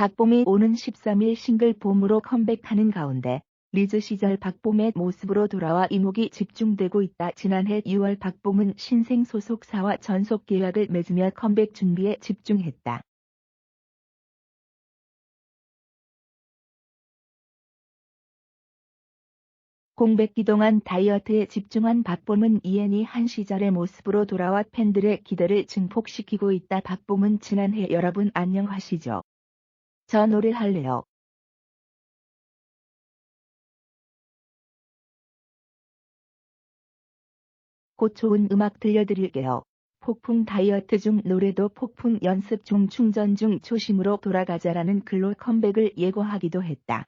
박봄이 오는 13일 싱글 봄으로 컴백하는 가운데 리즈 시절 박봄의 모습으로 돌아와 이목이 집중되고 있다. 지난해 6월 박봄은 신생 소속사와 전속 계약을 맺으며 컴백 준비에 집중했다. 공백기 동안 다이어트에 집중한 박봄은 이엔이 한 시절의 모습으로 돌아와 팬들의 기대를 증폭시키고 있다. 박봄은 지난해 여러분 안녕하시죠? 저 노래 할래요. 곧 좋은 음악 들려드릴게요. 폭풍 다이어트 중 노래도 폭풍 연습 중 충전 중 초심으로 돌아가자라는 글로 컴백을 예고하기도 했다.